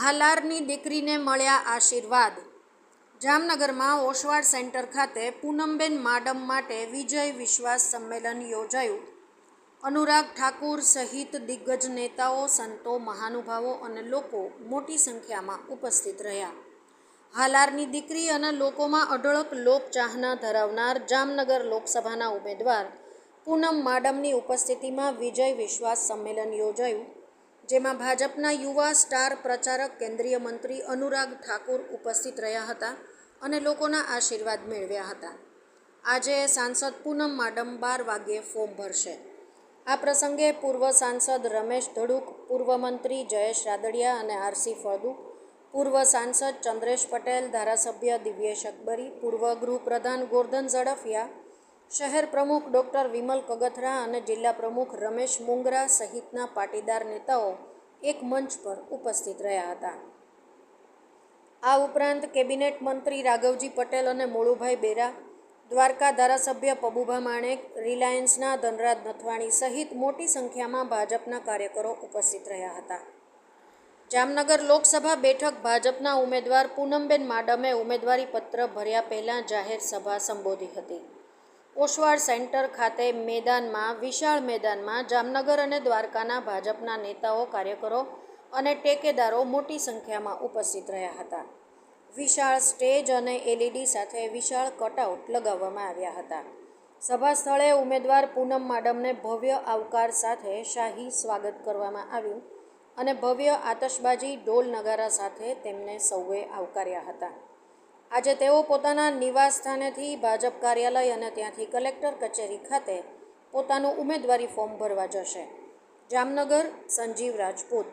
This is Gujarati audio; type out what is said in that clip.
હાલારની દીકરીને મળ્યા આશીર્વાદ. જામનગરમાં ઓશવાડ સેન્ટર ખાતે પૂનમબેન માડમ માટે વિજય વિશ્વાસ સંમેલન યોજાયું. અનુરાગ ઠાકુર સહિત દિગ્ગજ નેતાઓ, સંતો, મહાનુભાવો અને લોકો મોટી સંખ્યામાં ઉપસ્થિત રહ્યા. હાલારની દીકરી અને લોકોમાં અઢળક લોકચાહના ધરાવનાર જામનગર લોકસભાના ઉમેદવાર પૂનમ માડમની ઉપસ્થિતિમાં વિજય વિશ્વાસ સંમેલન યોજાયું. જેમાં ભાજપના યુવા સ્ટાર પ્રચારક કેન્દ્રીય મંત્રી અનુરાગ ઠાકુર ઉપસ્થિત રહ્યા હતા અને લોકોના આશીર્વાદ મેળવ્યા હતા. આજે સાંસદ પૂનમ માડમ બાર વાગ્યે ફોર્મ ભરશે. આ પ્રસંગે પૂર્વ સાંસદ રમેશ ધડુક, પૂર્વ મંત્રી જયેશ રાદડિયા અને આરસી ફળદુ, પૂર્વ સાંસદ ચંદ્રેશ પટેલ, ધારાસભ્ય દિવ્યેશ અકબરી, પૂર્વ ગૃહપ્રધાન ગોરધન ઝડફિયા શહેર પ્રમુખ ડૉક્ટર વિમલ કગથરા અને જિલ્લા પ્રમુખ રમેશ મુંગરા સહિતના પાટીદાર નેતાઓ એક મંચ પર ઉપસ્થિત રહ્યા હતા. આ ઉપરાંત કેબિનેટ મંત્રી રાઘવજી પટેલ અને મોળુભાઈ બેરા, દ્વારકા ધારાસભ્ય પબુભા માણેક, રિલાયન્સના ધનરાજ નથવાણી સહિત મોટી સંખ્યામાં ભાજપના કાર્યકરો ઉપસ્થિત રહ્યા હતા. જામનગર લોકસભા બેઠક ભાજપના ઉમેદવાર પૂનમબેન માડમે ઉમેદવારી પત્ર ભર્યા પહેલાં જાહેર સભા સંબોધી હતી. ઓસવાડ સેન્ટર ખાતે મેદાનમાં, વિશાળ મેદાનમાં જામનગર અને દ્વારકાના ભાજપના નેતાઓ, કાર્યકરો અને ટેકેદારો મોટી સંખ્યામાં ઉપસ્થિત રહ્યા હતા. વિશાળ સ્ટેજ અને એલઈડી સાથે વિશાળ કટઆઉટ લગાવવામાં આવ્યા હતા. સભા સ્થળે ઉમેદવાર પૂનમ માડમને ભવ્ય આવકાર સાથે શાહી સ્વાગત કરવામાં આવ્યું અને ભવ્ય આતશબાજી ઢોલ નગારા સાથે તેમને સૌએ આવકાર્યા હતા. આજે તેઓ પોતાના નિવાસ સ્થાનેથી ભાજપ કાર્યાલય અને ત્યાંથી કલેક્ટર કચેરી ખાતે પોતાનું ઉમેદવારી ફોર્મ ભરવા જશે. જામનગર, સંજીવ રાજપૂત